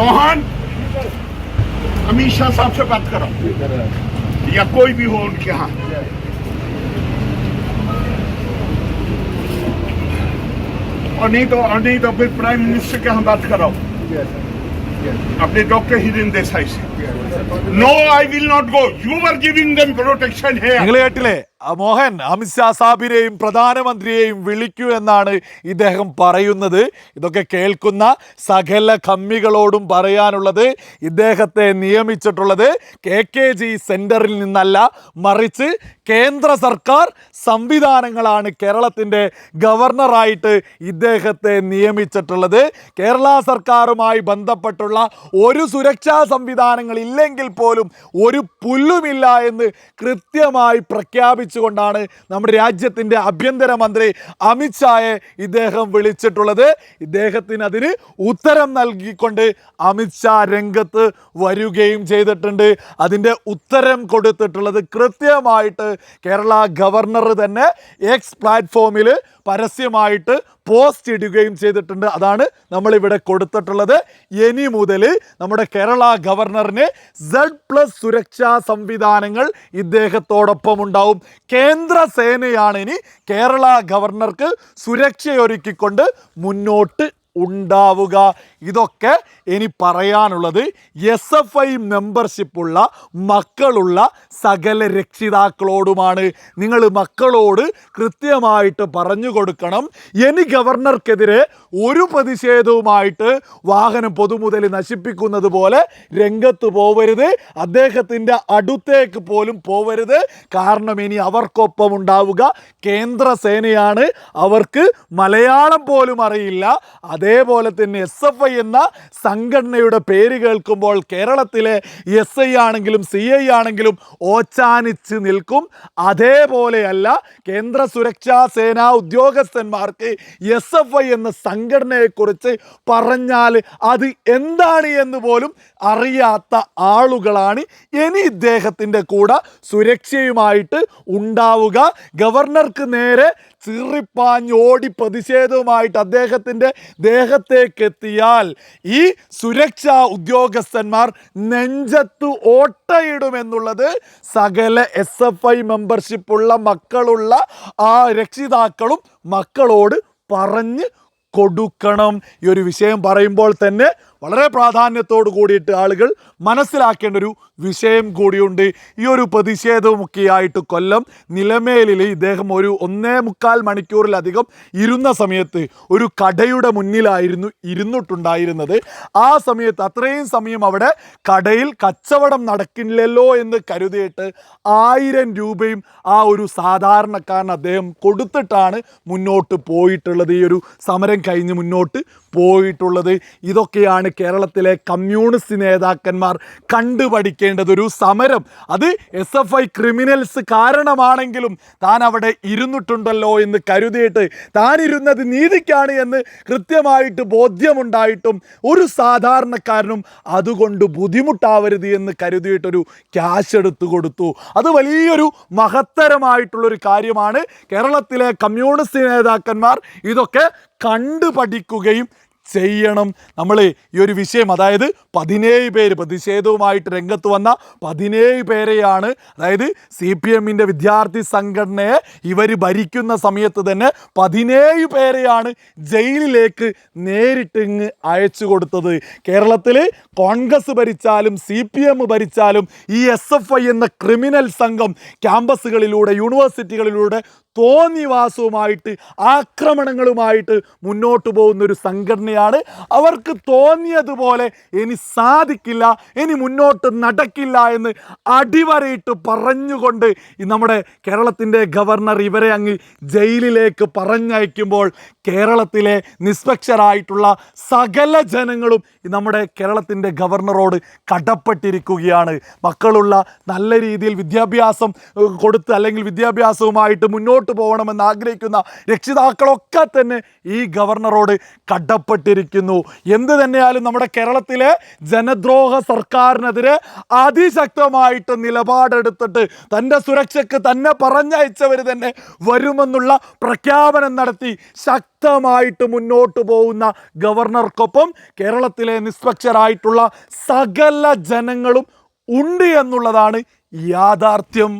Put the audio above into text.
मोहन। अमीशा साहब से बात करो। या कोई भी हो उनके यहाँ और नहीं तो और नहीं तो फिर प्राइम मिनिस्टर के यहाँ बात कराओ अपने डॉक्टर हिरेन देसाई से। No I will not go you are giving them protection है മോഹൻ അമിത്ഷാ സാബിനെയും പ്രധാനമന്ത്രിയെയും വിളിക്കൂ എന്നാണ് ഇദ്ദേഹം പറയുന്നത്. ഇതൊക്കെ കേൾക്കുന്ന സകല കമ്മികളോടും പറയാനുള്ളത് ഇദ്ദേഹത്തെ നിയമിച്ചിട്ടുള്ളത് കെ കെ ജി സെന്ററിൽ നിന്നല്ല മറിച്ച് കേന്ദ്ര സർക്കാർ സംവിധാനങ്ങളാണ് കേരളത്തിന്റെ ഗവർണറായിട്ട് ഇദ്ദേഹത്തെ നിയമിച്ചിട്ടുള്ളത്. കേരള സർക്കാരുമായി ബന്ധപ്പെട്ടുള്ള ഒരു സുരക്ഷാ സംവിധാനങ്ങൾ ഇല്ലെങ്കിൽ പോലും ഒരു പുല്ലുമില്ല എന്ന് കൃത്യമായി പ്രഖ്യാപിച്ചുകൊണ്ടാണ് നമ്മുടെ രാജ്യത്തിന്റെ ആഭ്യന്തരമന്ത്രി അമിത്ഷായെ ഇദ്ദേഹം വിളിച്ചിട്ടുള്ളത്. ഇദ്ദേഹത്തിന് അതിന് ഉത്തരം നൽകിക്കൊണ്ട് അമിത്ഷാ രംഗത്ത് വരികയും ചെയ്തിട്ടുണ്ട്. അതിന്റെ ഉത്തരം കൊടുത്തിട്ടുള്ളത് കൃത്യമായിട്ട് കേരള ഗവർണർ തന്നെ എക്സ് പ്ലാറ്റ്ഫോമിൽ പരസ്യമായിട്ട് പോസ്റ്റ് ഇടുകയും ചെയ്തിട്ടുണ്ട്. അതാണ് നമ്മളിവിടെ കൊടുത്തിട്ടുള്ളത്. ഇനി മുതൽ നമ്മുടെ കേരള ഗവർണറിന് സെഡ് പ്ലസ് സുരക്ഷാ സംവിധാനങ്ങൾ ഇദ്ദേഹത്തോടൊപ്പം ഉണ്ടാവും കേന്ദ്ര സേനയാണ് ഇനി കേരള ഗവർണർക്ക് സുരക്ഷയൊരുക്കിക്കൊണ്ട് മുന്നോട്ട് ഉണ്ടാവുക. ഇതൊക്കെ ഇനി പറയാനുള്ളത് എസ് എഫ് ഐ മെമ്പർഷിപ്പുള്ള മക്കളുള്ള സകല രക്ഷിതാക്കളോടുമാണ്. നിങ്ങൾ മക്കളോട് കൃത്യമായിട്ട് പറഞ്ഞു കൊടുക്കണം. ഇനി ഗവർണർക്കെതിരെ ഒരു പ്രതിഷേധവുമായിട്ട് വാഹനം പൊതുമുതൽ നശിപ്പിക്കുന്നത് പോലെ രംഗത്ത് പോവരുത്. അദ്ദേഹത്തിന്റെ അടുത്തേക്ക് പോലും പോവരുത്. കാരണം ഇനി അവർക്കൊപ്പം ഉണ്ടാവുക. കേന്ദ്ര സേനയാണ് അവർക്ക് മലയാളം പോലും അറിയില്ല. അതേപോലെ തന്നെ എസ് എഫ് ഐ എന്ന സംഘടനയുടെ പേര് കേൾക്കുമ്പോൾ കേരളത്തിലെ എസ് ഐ ആണെങ്കിലും സി ഐ ആണെങ്കിലും ഓച്ചാനിച്ച് നിൽക്കും. അതേപോലെയല്ല കേന്ദ്ര സുരക്ഷാ സേനാ ഉദ്യോഗസ്ഥന്മാർക്ക് എസ് എഫ് ഐ എന്ന സംഘടനയെക്കുറിച്ച് പറഞ്ഞാൽ അത് എന്താണ് എന്ന് പോലും അറിയാത്ത ആളുകളാണ് ഇനി ഇദ്ദേഹത്തിന്റെ കൂടെ സുരക്ഷയുമായിട്ട് ഉണ്ടാവുക. ഗവർണർക്ക് നേരെ ചിറിപ്പാഞ്ഞോടി പ്രതിഷേധവുമായിട്ട് അദ്ദേഹത്തിന്റെ ദേഹത്തേക്ക് എത്തിയാൽ ഈ സുരക്ഷാ ഉദ്യോഗസ്ഥന്മാർ നെഞ്ചത്ത് ഓട്ടയിടുമെന്നുള്ളത് സകല എസ് എഫ് ഐ മെമ്പർഷിപ്പുള്ള മക്കളുള്ള ആ രക്ഷിതാക്കളും മക്കളോട് പറഞ്ഞ് കൊടുക്കണം. ഈ ഒരു വിഷയം പറയുമ്പോൾ തന്നെ വളരെ പ്രാധാന്യത്തോട് കൂടിയിട്ട് ആളുകൾ മനസ്സിലാക്കേണ്ട ഒരു വിഷയം കൂടിയുണ്ട്. ഈ ഒരു പ്രതിഷേധവുമൊക്കെയായിട്ട് കൊല്ലം നിലമേലിൽ ഇദ്ദേഹം ഒരു ഒന്നേ മുക്കാൽ മണിക്കൂറിലധികം ഇരുന്ന സമയത്ത് ഒരു കടയുടെ മുന്നിലായിരുന്നു ഇരുന്നിട്ടുണ്ടായിരുന്നത്. ആ സമയത്ത് അത്രയും സമയം അവിടെ കടയിൽ കച്ചവടം നടക്കില്ലല്ലോ എന്ന് കരുതിയിട്ട് ആയിരം രൂപയും ആ ഒരു സാധാരണക്കാരൻ അദ്ദേഹം കൊടുത്തിട്ടാണ് മുന്നോട്ട് പോയിട്ടുള്ളത്. ഈ ഒരു സമരം കഴിഞ്ഞ് മുന്നോട്ട് പോയിട്ടുള്ളത്. ഇതൊക്കെയാണ് കേരളത്തിലെ കമ്മ്യൂണിസ്റ്റ് നേതാക്കന്മാർ കണ്ടുപഠിക്കേണ്ടത് ഒരു സമരം. അത് എസ് എഫ് ഐ ക്രിമിനൽസ് കാരണമാണെങ്കിലും താൻ അവിടെ ഇരുന്നിട്ടുണ്ടല്ലോ എന്ന് കരുതിയിട്ട് താൻ ഇരുന്നത് നീതിക്കാണ് എന്ന് കൃത്യമായിട്ട് ബോധ്യമുണ്ടായിട്ടും ഒരു സാധാരണക്കാരനും അതുകൊണ്ട് ബുദ്ധിമുട്ടാവരുത് എന്ന് കരുതിയിട്ടൊരു ക്യാഷ് എടുത്തു കൊടുത്തു. അത് വലിയൊരു മഹത്തരമായിട്ടുള്ളൊരു കാര്യമാണ്. കേരളത്തിലെ കമ്മ്യൂണിസ്റ്റ് നേതാക്കന്മാർ ഇതൊക്കെ കണ്ടു പഠിക്കുകയും ചെയ്യണം. നമ്മൾ ഈ ഒരു വിഷയം അതായത് പതിനേഴ് പേര് പ്രതിഷേധവുമായിട്ട് രംഗത്ത് വന്ന പതിനേഴ് പേരെയാണ് അതായത് സി പി എമ്മിന്റെ വിദ്യാർത്ഥി സംഘടനയെ ഇവർ ഭരിക്കുന്ന സമയത്ത് തന്നെ പതിനേഴ് പേരെയാണ് ജയിലിലേക്ക് നേരിട്ട് ഇങ്ങ് അയച്ചു കൊടുത്തത്. കേരളത്തിൽ കോൺഗ്രസ് ഭരിച്ചാലും സി പി എം ഭരിച്ചാലും ഈ എസ് എഫ് ഐ എന്ന ക്രിമിനൽ സംഘം ക്യാമ്പസുകളിലൂടെ യൂണിവേഴ്സിറ്റികളിലൂടെ തോന്നിവാസവുമായിട്ട് ആക്രമണങ്ങളുമായിട്ട് മുന്നോട്ട് പോകുന്ന ഒരു സംഘടനയാണ്. അവർക്ക് തോന്നിയതുപോലെ ഇനി സാധിക്കില്ല ഇനി മുന്നോട്ട് നടക്കില്ല എന്ന് അടിവരയിട്ട് പറഞ്ഞുകൊണ്ട് നമ്മുടെ കേരളത്തിന്റെ ഗവർണർ ഇവരെ അങ്ങ് ജയിലിലേക്ക് പറഞ്ഞയക്കുമ്പോൾ കേരളത്തിലെ നിഷ്പക്ഷരായിട്ടുള്ള സകല ജനങ്ങളും നമ്മുടെ കേരളത്തിന്റെ ഗവർണറോട് കടപ്പെട്ടിരിക്കുകയാണ്. മക്കളുള്ള നല്ല രീതിയിൽ വിദ്യാഭ്യാസം കൊടുത്ത് അല്ലെങ്കിൽ വിദ്യാഭ്യാസവുമായിട്ട് മുന്നോട്ട് മുന്നോട്ട് പോകണമെന്ന് ആഗ്രഹിക്കുന്ന രക്ഷിതാക്കളൊക്കെ തന്നെ ഈ ഗവർണറോട് കടപ്പെട്ടിരിക്കുന്നു. എന്ത് തന്നെയാലും നമ്മുടെ കേരളത്തിലെ ജനദ്രോഹ സർക്കാരിനെതിരെ അതിശക്തമായിട്ട് നിലപാടെടുത്തിട്ട് തന്റെ സുരക്ഷയ്ക്ക് തന്നെ പറഞ്ഞയച്ചവർ തന്നെ വരുമെന്നുള്ള പ്രഖ്യാപനം നടത്തി ശക്തമായിട്ട് മുന്നോട്ട് പോകുന്ന ഗവർണർക്കൊപ്പം കേരളത്തിലെ നിഷ്പക്ഷരായിട്ടുള്ള സകല ജനങ്ങളും ഉണ്ട് എന്നുള്ളതാണ് യാഥാർത്ഥ്യം.